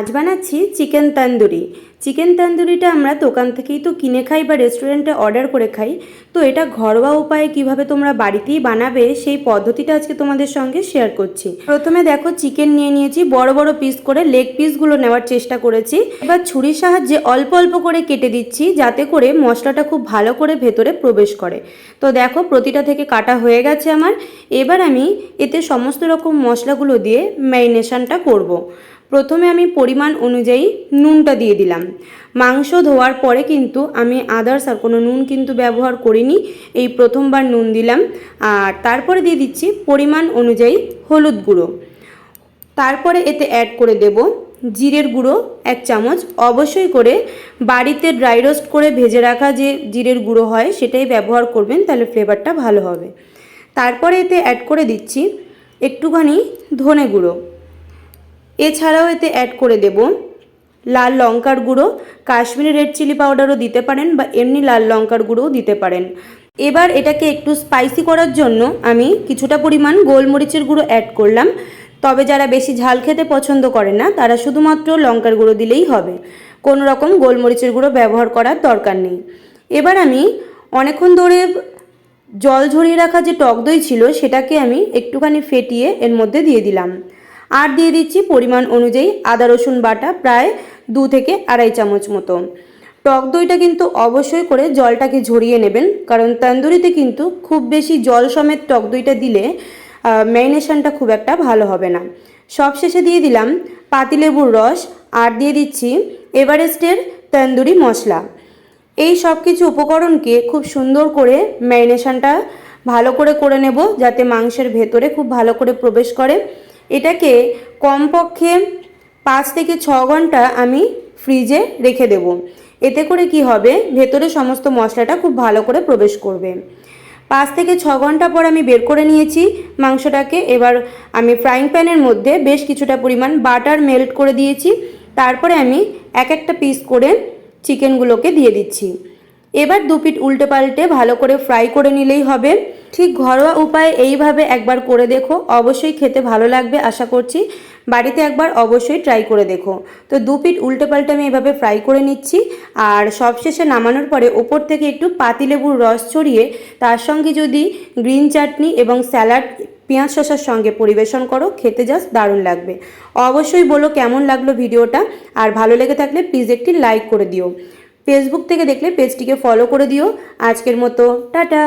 আজ বানাচ্ছি chicken tandoori. Chicken তান্দুরিটা আমরা দোকান থেকেই তো কিনে খাই বা রেস্টুরেন্টে অর্ডার করে খাই। তো এটা ঘরোয়া উপায়ে কীভাবে তোমরা বাড়িতেই বানাবে সেই পদ্ধতিটা আজকে তোমাদের সঙ্গে শেয়ার করছি। প্রথমে দেখো চিকেন নিয়ে নিয়েছি, বড় বড় পিস করে লেগ পিসগুলো নেওয়ার চেষ্টা করেছি। এবার ছুরির সাহায্যে অল্প অল্প করে কেটে দিচ্ছি যাতে করে মশলাটা খুব ভালো করে ভেতরে প্রবেশ করে। তো দেখো প্রতিটা থেকে কাটা হয়ে গেছে আমার। এবার আমি এতে সমস্ত রকম মশলাগুলো দিয়ে ম্যারিনেশনটা করব। প্রথমে আমি পরিমাণ অনুযায়ী নুনটা দিয়ে দিলাম। মাংস ধোয়ার পরে কিন্তু আমি আদার্স আর কোনো নুন কিন্তু ব্যবহার করিনি। এই প্রথমবার নুন দিলাম। আর তারপরে দিয়ে দিচ্ছি পরিমাণ অনুযায়ী হলুদ গুঁড়ো। তারপরে এতে অ্যাড করে দেব জিরের গুঁড়ো এক চামচ। অবশ্যই করে বাড়িতে ড্রাই রোস্ট করে ভেজে রাখা যে জিরের গুঁড়ো হয় সেটাই ব্যবহার করবেন, তাহলে ফ্লেভারটা ভালো হবে। তারপরে এতে অ্যাড করে দিচ্ছি একটুখানি ধনে গুঁড়ো। এছাড়াও এতে অ্যাড করে দেব লাল লঙ্কার গুঁড়ো, কাশ্মীরি রেড চিলি পাউডারও দিতে পারেন বা এমনি লাল লঙ্কার গুঁড়োও দিতে পারেন। এবার এটাকে একটু স্পাইসি করার জন্য আমি কিছুটা পরিমাণ গোলমরিচের গুঁড়ো অ্যাড করলাম। তবে যারা বেশি ঝাল খেতে পছন্দ করে না, তারা শুধুমাত্র লঙ্কার গুঁড়ো দিলেই হবে। কোনো রকম গোলমরিচের গুঁড়ো ব্যবহার করার দরকার নেই। এবার আমি অনেকক্ষণ ধরে জল ঝরিয়ে রাখা যে টক দই ছিল, সেটাকে আমি একটুখানি ফেটিয়ে এর মধ্যে দিয়ে দিলাম। আর দিয়ে দিচ্ছি পরিমাণ অনুযায়ী আদা, রসুন বাটা প্রায় দু থেকে আড়াই চামচ মতো। টক দইটা কিন্তু অবশ্যই করে জলটাকে ঝরিয়ে নেবেন, কারণ তন্দুরিতে কিন্তু খুব বেশি জল সমেত টক দইটা দিলে ম্যারিনেশনটা খুব একটা ভালো হবে না। সব শেষে দিয়ে দিলাম পাতিলেবুর রস, আর দিয়ে দিচ্ছি এভারেস্টের তন্দুরি মশলা। এই সব কিছু উপকরণকে খুব সুন্দর করে ম্যারিনেশনটা ভালো করে করে নেব, যাতে মাংসের ভেতরে খুব ভালো করে প্রবেশ করে। এটাকে কমপক্ষে পাঁচ থেকে ছ ঘণ্টা আমি ফ্রিজে রেখে দেব। এতে করে কি হবে? ভেতরে সমস্ত মশলাটা খুব ভালো করে প্রবেশ করবে। পাঁচ থেকে ছ ঘণ্টা পর আমি বের করে নিয়েছি মাংসটাকে। এবার আমি ফ্রাইং প্যানের মধ্যে বেশ কিছুটা পরিমাণ বাটার মেল্ট করে দিয়েছি। তারপরে আমি এক একটা পিস করে চিকেনগুলোকে দিয়ে দিচ্ছি। এবার দু পিঠ উল্টে পাল্টে ভালো করে ফ্রাই করে নিলেই হবে। ঠিক ঘরোয়া উপায়ে এইভাবে একবার করে দেখো। অবশ্যই খেতে ভালো লাগবে, আশা করছি। বাড়িতে একবার অবশ্যই ট্রাই করে দেখো। তো দু পিঠ উল্টে পাল্টে আমি এভাবে ফ্রাই করে নিচ্ছি। আর সবশেষে নামানোর পরে ওপর থেকে একটু পাতিলেবুর রস ছড়িয়ে তার সঙ্গে যদি গ্রিন চাটনি এবং স্যালাড পেঁয়াজ শসার সঙ্গে পরিবেশন করো, খেতে জাস্ট দারুণ লাগবে। অবশ্যই বলো কেমন লাগল ভিডিওটা। আর ভালো লেগে থাকলে প্লিজ একটি লাইক করে দিও। ফেসবুক থেকে দেখলে পেজটিকে ফলো করে দিও। আজকের মতো টাটা।